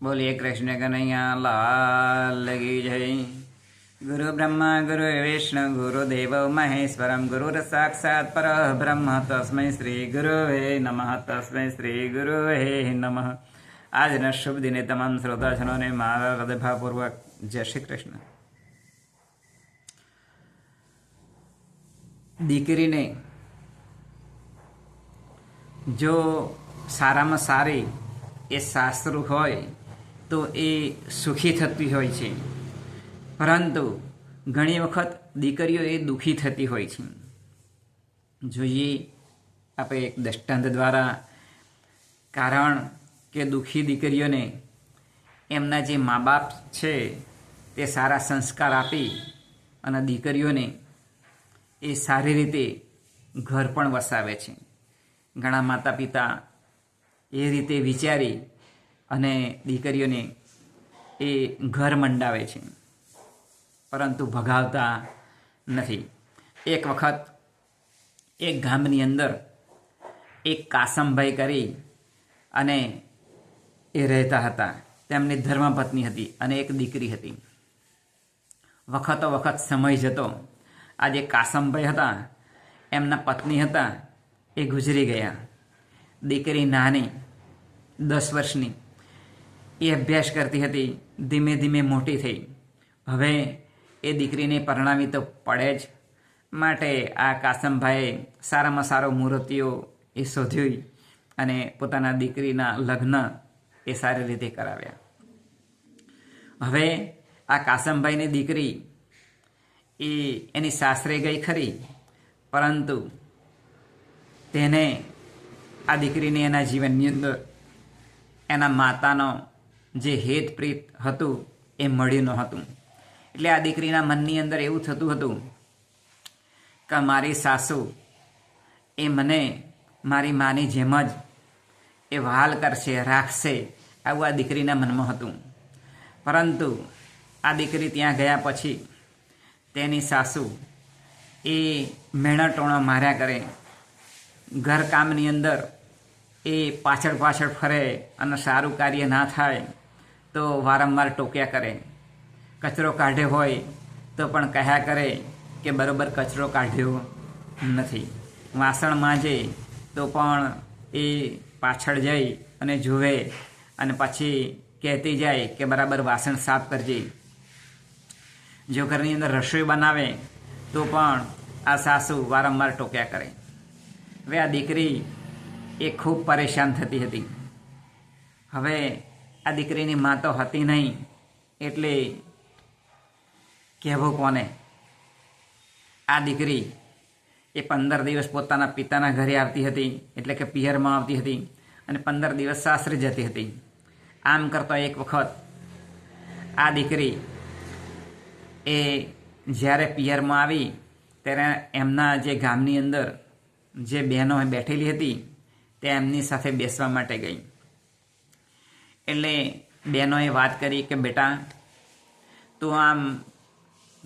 બોલીએ કૃષ્ણ કનૈયા લાલ કી જય ગુરુ બ્રહ્મા ગુરુ વિષ્ણુ ગુરુ દેવ મહેશ્વરમ ગુરુર સાક્ષાત પર બ્રહ્મ તસ્મૈ શ્રી ગુરુવે નમઃ તસ્મૈ શ્રી ગુરુવે નમઃ આજના શુભ દિને તમામ શ્રોતાજનોને મારા હૃદયભાવપૂર્વક જય શ્રી કૃષ્ણ દીકરીને જો સારામાં સારી એ શાસ્ત્રો હોય તો એ સુખી થતી હોય છે. પરંતુ ઘણી વખત દીકરીઓ એ દુઃખી થતી હોય છે. જોઈએ આપણે એક દષ્ટાંત દ્વારા કારણ કે દુઃખી દીકરીઓને એમના જે મા બાપ છે તે સારા સંસ્કાર આપી અને દીકરીઓને એ સારી રીતે ઘર પણ વસાવે છે. ઘણા માતા પિતા એ રીતે વિચારી અને દીકરીઓને એ ઘર મંડાવે છે. પરંતુ ભગાવતા નથી. એક વખત એક ગામની અંદર એક કાસમભાઈ કરી અને એ રહેતા હતા. તેમની ધર્મપત્ની હતી અને એક દીકરી હતી. વખતો વખત સમય જતો. આ જે કાસમભાઈ હતા, એમના પત્ની હતા, એ ગુજરી ગયા. દીકરી નાની, દસ વર્ષની. એ અભ્યાસ કરતી હતી, ધીમે ધીમે મોટી થઈ. હવે એ દીકરીને પરણાવી તો પડે જ. માટે આ કાસમભાઈએ સારામાં સારો મૂર્તિઓ એ શોધ્યું અને પોતાના દીકરીના લગ્ન એ સારી રીતે કરાવ્યા. હવે આ કાસમભાઈની દીકરી એ એની સાસરે ગઈ ખરી, પરંતુ તેને આ દીકરીને એના જીવનની અંદર એના માતાનો જે હેતપ્રીત હતું એ મળ્યું ન હતું. એટલે આ દીકરીના મનની અંદર એવું થતું હતું કે મારી સાસુ એ મને મારી માની જેમ જ એ વહાલ કરશે, રાખશે આવું આ દીકરીના મનમાં હતું. પરંતુ આ દીકરી ત્યાં ગયા પછી તેની સાસુ એ મેણાટોણા માર્યા કરે. ઘરકામની અંદર એ પાછળ પાછળ ફરે અને સારું કાર્ય ના થાય. તો વારંવાર ટોક્યા કરે. કચરો કાઢે હોય તો પણ કહ્યા કરે કે બરોબર કચરો કાઢ્યો નથી. વાસણ માંજે તો પણ એ પાછળ જઈ અને જુએ અને પછી કહેતી જાય કે બરાબર વાસણ સાફ કરજે. જો ઘરની અંદર રસોઈ બનાવે તો પણ આ સાસુ વારંવાર ટોક્યા કરે. હવે આ દીકરી એ ખૂબ પરેશાન થતી હતી. હવે આ દીકરીની મા તો હતી નહીં, એટલે કહેવું કોને? આ દીકરી એ પંદર દિવસ પોતાના પિતાના ઘરે આવતી હતી, એટલે કે પિયરમાં આવતી હતી, અને પંદર દિવસ સાસરે જતી હતી. આમ કરતાં એક વખત આ દીકરી એ જ્યારે પિયરમાં આવી, ત્યારે એમના જે ગામની અંદર જે બહેનો બેઠેલી હતી, તે એમની સાથે બેસવા માટે ગઈ. એટલે બહેનોએ વાત કરી કે, બેટા, તું આમ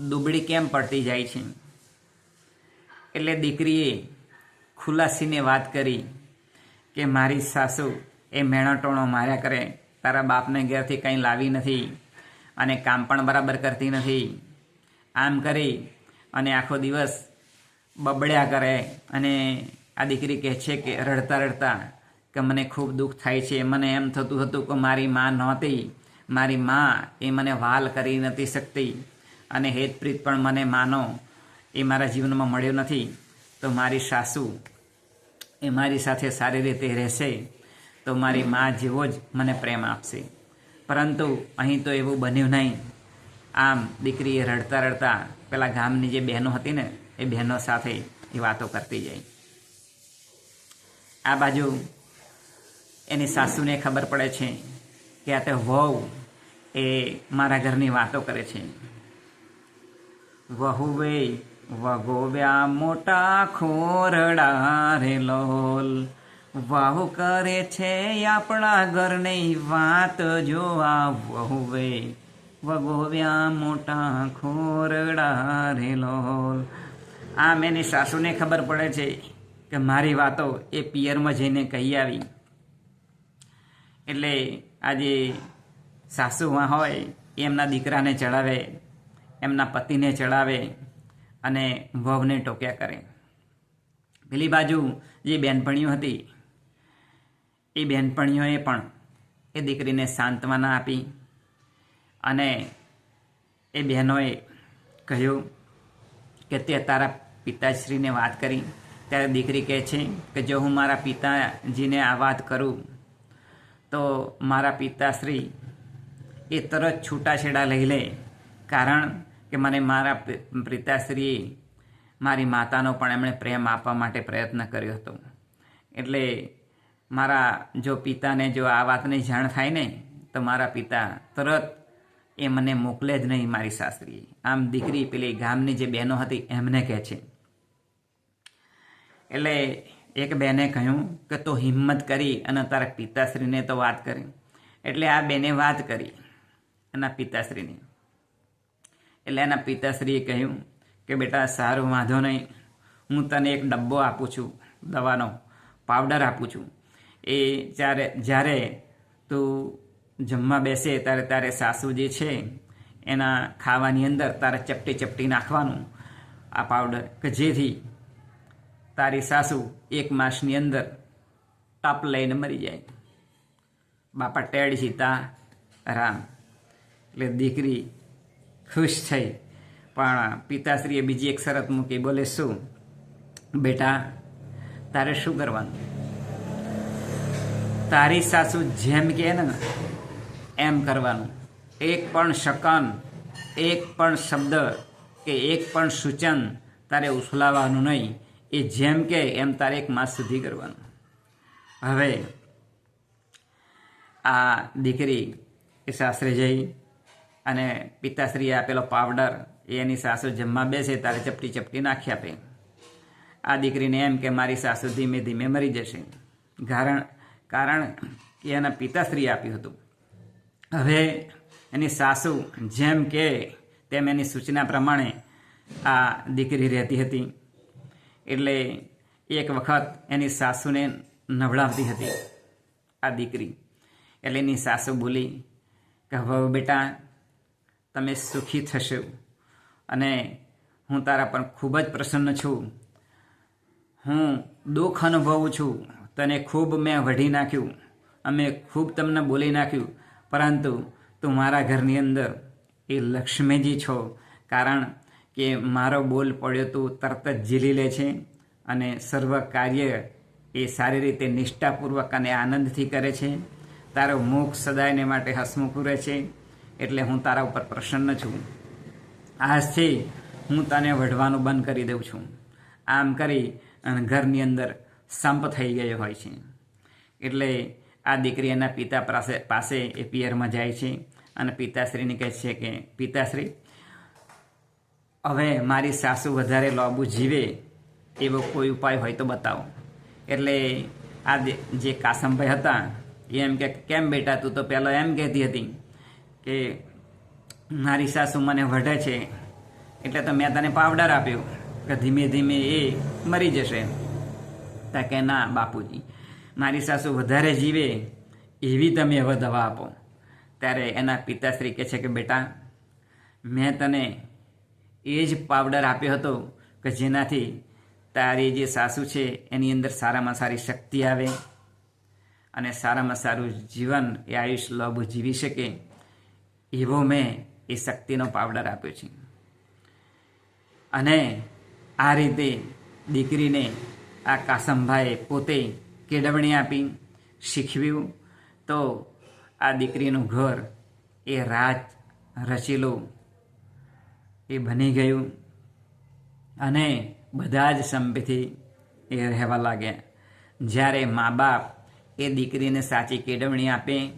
દુબળી કેમ પડતી જાય છે? એટલે દીકરીએ ખુલાસીને વાત કરી કે, મારી સાસુ એ મેણાટોણો માર્યા કરે. તારા બાપને ઘેરથી કંઈ લાવી નથી અને કામ પણ બરાબર કરતી નથી. આમ કરી અને આખો દિવસ બબડ્યા કરે. અને આ દીકરી કહે છે કે, રડતા રડતા કે મને ખૂબ દુઃખ થાય છે. મને એમ થતું હતું કે મારી મા નહોતી. મારી મા એ મને વાલ કરી નથી શકતી. અને હેતપ્રીત પણ મને માનો. એ મારા જીવનમાં મળ્યો નથી. તો મારી સાસુ એ મારી સાથે સારી રીતે રહેશે. તો મારી મા જેવો જ મને પ્રેમ આપશે. પરંતુ અહીં તો એવું બન્યું નહીં. આમ દીકરીએ રડતા રડતા પેલા ગામની જે બહેનો હતી ને, એ બહેનો સાથે એ વાતો કરતી જાય આ બાજુ એની સાસુને ખબર પડે છે કે આ તો વહુ એ મારા ઘરની વાતો કરે છે. વહુવે વગોવ્યા મોટા ખોરડા રે લોલ. વાહુ કરે છે આપણા ઘરની વાત જોવા. વહુ વહુવે વગોવ્યા મોટા ખોરડા રે લોલ. આમ એની સાસુને ખબર પડે છે કે મારી વાતો એ પિયરમાં જઈને કહી આવી. એટલે આજે સાસુમાં હોય એમના દીકરાને ચડાવે, એમના પતિને ચડાવે અને વહુને ટોક્યા કરે. પેલી બાજુ જે બેનપણીઓ હતી, એ બેનપણીઓએ પણ એ દીકરીને સાંત્વના આપી અને એ બહેનોએ કહ્યું કે તે તારા પિતાશ્રીને વાત કરી. ત્યારે દીકરી કહે છે કે જો હું મારા પિતાજીને આ વાત કરું તો મારા પિતાશ્રી એ તરત છૂટાછેડા લઈ લે. કારણ કે મને મારા પિતાશ્રીએ મારી માતાનો પણ એમણે પ્રેમ આપવા માટે પ્રયત્ન કર્યો હતો. એટલે મારા જો પિતાને જો આ વાતની જાણ થાય ને, તો મારા પિતા તરત એ મને મોકલે જ નહીં મારી સાસરીએ. આમ દીકરી પેલી ગામની જે બહેનો હતી, એમને કહે છે. એટલે એક બેને કહ્યું કે તો હિંમત કરી અને તારા પિતાશ્રીને તો વાત કરી. એટલે આ બેને વાત કરી એના પિતાશ્રીની. એટલે એના પિતાશ્રીએ કહ્યું કે બેટા, સારું, વાંધો નહીં. હું તને એક ડબ્બો આપું છું, દવાનો, પાવડર આપું છું. એ જ્યારે જ્યારે તું જમવા બેસે ત્યારે તારે સાસુ જે છે એના ખાવાની અંદર તારે ચપટી ચપટી નાખવાનું આ પાવડર કે જેથી તારી સાસુ એક માસની અંદર ટપ લઈને મરી જાય. બાપા ટેડ સીતા, રામ. એટલે દીકરી ખુશ થઈ. પણ પિતાશ્રીએ બીજી એક શરત મૂકી, બોલે, શું? બેટા, તારે શું કરવાનું? તારી સાસુ જેમ કે ને, એમ કરવાનું. એક પણ શકન, એક પણ શબ્દ કે એક પણ સૂચન તારે ઉછલાવવાનું નહીં. એ જેમ કે એમ તારે એક માસ સુધી કરવાનું. હવે આ દીકરી એ સાસરે જઈ અને પિતાશ્રીએ આપેલો પાવડર એ એની સાસુ જમવા બેસે તારે ચપટી ચપટી નાખી આપે. આ દીકરીને એમ કે મારી સાસુ ધીમે ધીમે મરી જશે. કારણ કારણ કે એના પિતાશ્રીએ આપ્યું હતું. હવે એની સાસુ જેમ કે તેમ એની સૂચના પ્રમાણે આ દીકરી રહેતી હતી. એટલે એક વખત એની સાસુને નવડાવતી હતી આ દીકરી. એટલે એની સાસુ બોલી કે હવે બેટા, તમે સુખી થશો અને હું તારા પર ખૂબ જ પ્રસન્ન છું. હું દુઃખ અનુભવું છું. તને ખૂબ મેં વઢી નાખ્યું. અમે ખૂબ તમને બોલી નાખ્યું. પરંતુ તું મારા ઘરની અંદર એ લક્ષ્મીજી છો. કારણ કે મારો બોલ પડ્યો તો તરત જ ઝીલી લે છે અને સર્વ કાર્ય એ સારી રીતે નિષ્ઠાપૂર્વક અને આનંદથી કરે છે. તારો મુખ સદાયને માટે હસમુખું રહે છે એટલે હું તારા ઉપર પ્રસન્ન છું. આજથી હું તને વઢવાનું બંધ કરી દઉં છું. આમ કરી અને ઘરની અંદર સંપ થઈ ગયો હોય છે. એટલે આ દીકરી એના પિતા પાસે પાસે એ પિયરમાં જાય છે અને પિતાશ્રીને કહે છે કે, પિતાશ્રી હવે મારી સાસુ વધારે લોબુ જીવે એવો કોઈ ઉપાય હોય તો બતાવો. એટલે આ જે કાસમભાઈ હતા, એ એમ કે, કેમ બેટા, તું તો પહેલાં એમ કહેતી હતી કે, મારી સાસુ મને વઢે છે, એટલે તો મેં તને પાવડર આપ્યો કે ધીમે ધીમે એ મરી જશે. તા કે, ના, બાપુજી, મારી સાસુ વધારે જીવે એવી તમે હવે દવા આપો. ત્યારે એના પિતાશ્રી કહે છે કે, બેટા, મેં તને એ જ પાવડર આપ્યો હતો કે જેનાથી તારી જે સાસુ છે, એની અંદર સારામાં સારી શક્તિ આવે અને સારામાં સારું જીવન એ આયુષ લાભ જીવી શકે એવો મેં એ શક્તિનો પાવડર આપ્યો છે. અને આ રીતે દીકરીને આ કાસમભાઈએ પોતે કેળવણી આપી, શીખવ્યું. તો આ દીકરીનું ઘર એ રાજ રચેલું એ બની ગયું. અને બધા જ સંપીથી એ રહેવા લાગ્યા. જ્યારે મા બાપ એ દીકરીને સાચી કેળવણી આપે,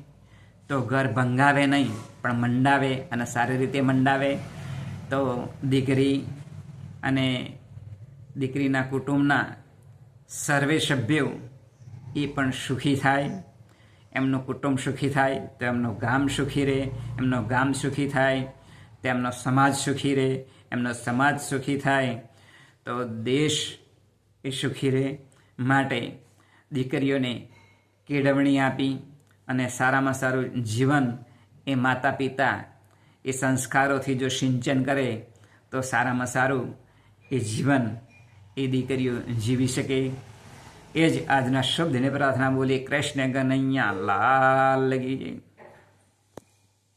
તો ઘર ભંગાવે નહીં, પણ મંડાવે અને સારી રીતે મંડાવે. તો દીકરી અને દીકરીના કુટુંબના સર્વે સભ્યો એ પણ સુખી થાય. એમનું કુટુંબ સુખી થાય, તો એમનું ગામ સુખી રહે, એમનું ગામ સુખી થાય. તેમનો સમાજ સુખી રહે, એમનો સમાજ સુખી થાય, તો દેશ એ સુખી રહે માટે દીકરીઓને કેળવણી આપી અને સારામાં સારું જીવન એ માતા પિતા એ સંસ્કારોથી જો સિંચન કરે, તો સારામાં સારું એ જીવન એ દીકરીઓ જીવી શકે. એ જ આજના શબ્દને પ્રાર્થના બોલી કૃષ્ણ ગનૈયા લાલ લગી